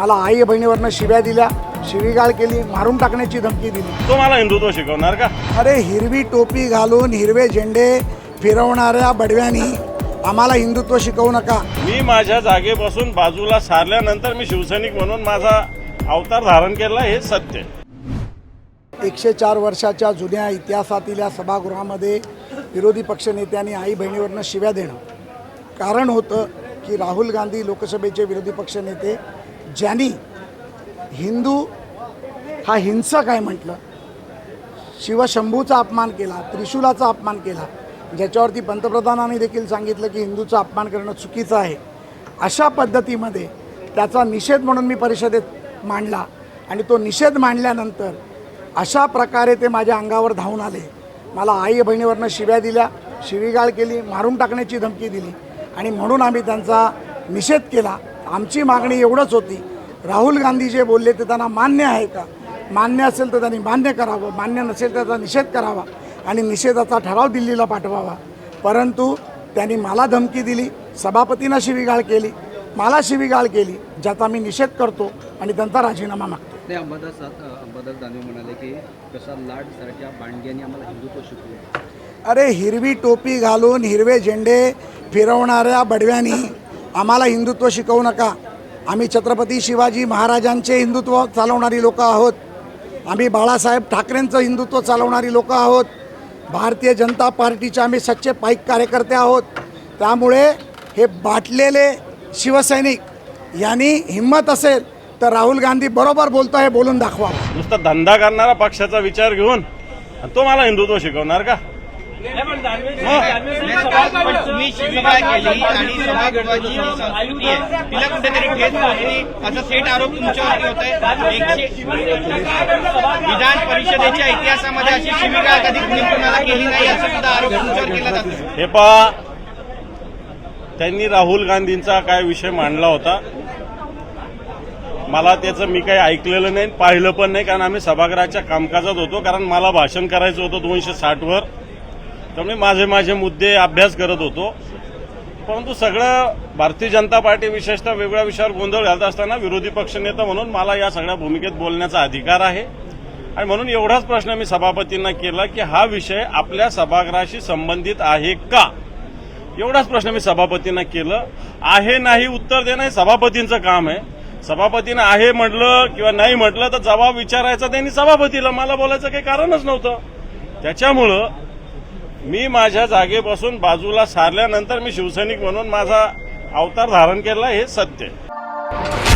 मला आई बहिणीवरनं शिव्या दिल्या शिवीगाळ केली मारून टाकण्याची धमकी दिली. तो मला हिंदुत्व शिकवणार का? अरे हिरवी टोपी घालून हिरवे झेंडे फिरवणाऱ्या बडव्यांनी आम्हाला हिंदुत्व शिकवू नका. मी माझ्या जागेपासून बाजूला सारल्यानंतर मी शिवसैनिक म्हणून माझा अवतार धारण केला हे सत्य एकशे चार वर्षाच्या जुन्या इतिहासातील या सभागृहामध्ये विरोधी पक्षनेत्यांनी आई बहिणीवरनं शिव्या देणं. कारण होतं की राहुल गांधी लोकसभेचे विरोधी पक्षनेते ज्यांनी हिंदू हा हिंसक आहे म्हटलं शिवशंभूचा अपमान केला त्रिशूलाचा अपमान केला ज्याच्यावरती पंतप्रधानांनी देखील सांगितलं की हिंदूचा अपमान करणं चुकीचं आहे अशा पद्धतीमध्ये त्याचा निषेध म्हणून मी परिषदेत मांडला आणि तो निषेध मांडल्यानंतर अशा प्रकारे ते माझ्या अंगावर धावून आले. मला आई बहिणीवरनं शिव्या दिल्या शिवीगाळ केली मारून टाकण्याची धमकी दिली आणि म्हणून आम्ही त्यांचा निषेध केला. आमची मागणी एवढंच होती. राहुल गांधी जे बोलले ते त्यांना मान्य आहे का? मान्य असेल तर त्यांनी मान्य करावं. मान्य नसेल तर त्याचा निषेध करावा आणि निषेधाचा ठराव दिल्लीला पाठवावा. परंतु त्यांनी मला धमकी दिली सभापतींना शिवीगाळ केली मला शिवीगाळ केली ज्याचा मी निषेध करतो आणि त्यांचा राजीनामा मागतो. ते अंबादास अंबादास दानवे म्हणाले की प्रसाद लाड सारख्या बांडग्यांनी आम्हाला हिंदुत्व शिकवलं अरे हिरवी टोपी घालून हिरवे झेंडे फिरवणाऱ्या बडव्यांनी आम्हाला हिंदुत्व शिकवू नका. आम्ही छत्रपती शिवाजी महाराजांचे हिंदुत्व चालवणारी लोक आहोत. आम्ही बाळासाहेब ठाकरेंचं हिंदुत्व चालवणारी लोक आहोत. भारतीय जनता पार्टीचे आम्ही सच्चे पाईक कार्यकर्ते आहोत. त्यामुळे हे बाटलेले शिवसैनिक यांनी हिंमत असेल तर राहुल गांधी बरोबर बोलतो हे बोलून दाखवा. नुसता धंदा करणारा पक्षाचा विचार घेऊन तो मला हिंदुत्व शिकवणार का? तुम्ही केली आणि सभागृहाची संस्कृती आहे. तिला कुठेतरी ठेच असा थेट आरोप तुमच्यावरती होत. आहे एकशे विधान परिषदेच्या इतिहासामध्ये अशी शिवीगाळ कधी कुणी कुणाला केली नाही असा सुद्धा आरोप तुमच्यावर केला जातो. हे पहा त्यांनी राहुल गांधींचा काय विषय मांडला होता? मला त्याचं मी काही ऐकलेलं नाही पाहिलं पण नाही कारण आम्ही सभागृहाच्या कामकाजात होतो कारण मला भाषण करायचं होतं दोनशे साठवर त्यामुळे माझे माझे मुद्दे अभ्यास करत होतो. परंतु सगळं भारतीय जनता पार्टी विशेषतः वेगळ्या विषयावर गोंधळ घालत असताना विरोधी पक्षनेता म्हणून मला या सगळ्या भूमिकेत बोलण्याचा अधिकार आहे. आणि म्हणून एवढाच प्रश्न मी सभापतींना केला की हा विषय आपल्या सभागृहाशी संबंधित आहे का? एवढाच प्रश्न मी सभापतींना केलं. आहे नाही उत्तर देणं हे सभापतींचं काम आहे. सभापतीनं आहे म्हटलं किंवा नाही म्हटलं तर जबाब विचारायचा त्यांनी सभापतीला. मला बोलायचं काही कारणच नव्हतं. त्याच्यामुळं मी माझ्या जागेपासून बाजूला सारल्यानंतर मी शिवसैनिक म्हणून माझा अवतार धारण केला हे सत्य आहे.